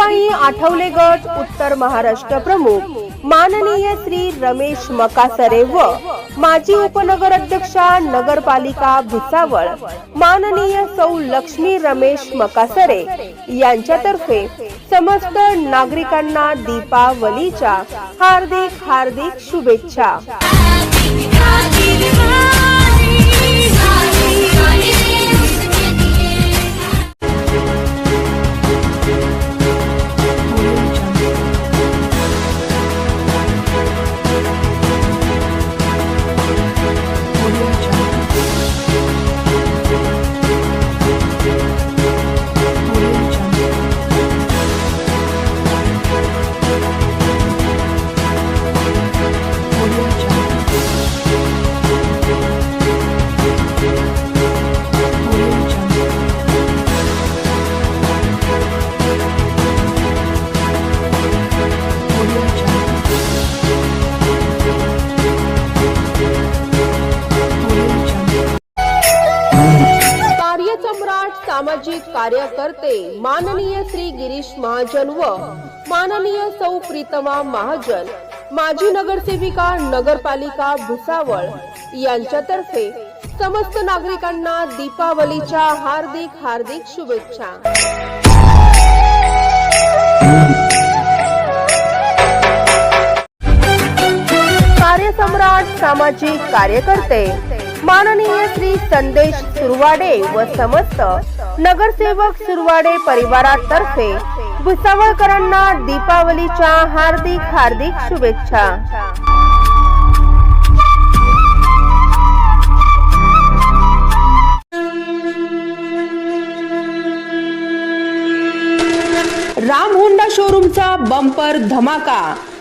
हरिपाई आठवले गट उत्तर महाराष्ट्र प्रमुख माननीय श्री रमेश मकासरे व माजी उपनगर अध्यक्षा नगरपालिका भुसावळ माननीय सौ लक्ष्मी रमेश मकासरे यांच्यातर्फे समस्त नागरिकांना दीपावलीच्या हार्दिक हार्दिक शुभेच्छा. कार्यसम्राट सामाजिक कार्यकर्ते माननीय श्री गिरीश महाजन व माननीय सौ प्रीतमा महाजन माजी नगरसेविका नगरपालिका भुसावळ यांच्यातर्फे समस्त नागरिकांना दीपावलीच्या हार्दिक हार्दिक शुभेच्छा. कार्यसम्राट सामाजिक कार्यकर्ते माननीय श्री संदेश सुरवाडे व समस्त नगरसेवक सुरवाडे परिवारातर्फे भुसावळकरांना दीपावलीच्या हार्दिक हार्दिक शुभेच्छा. राम होंडा शोरूमचा बंपर धमाका.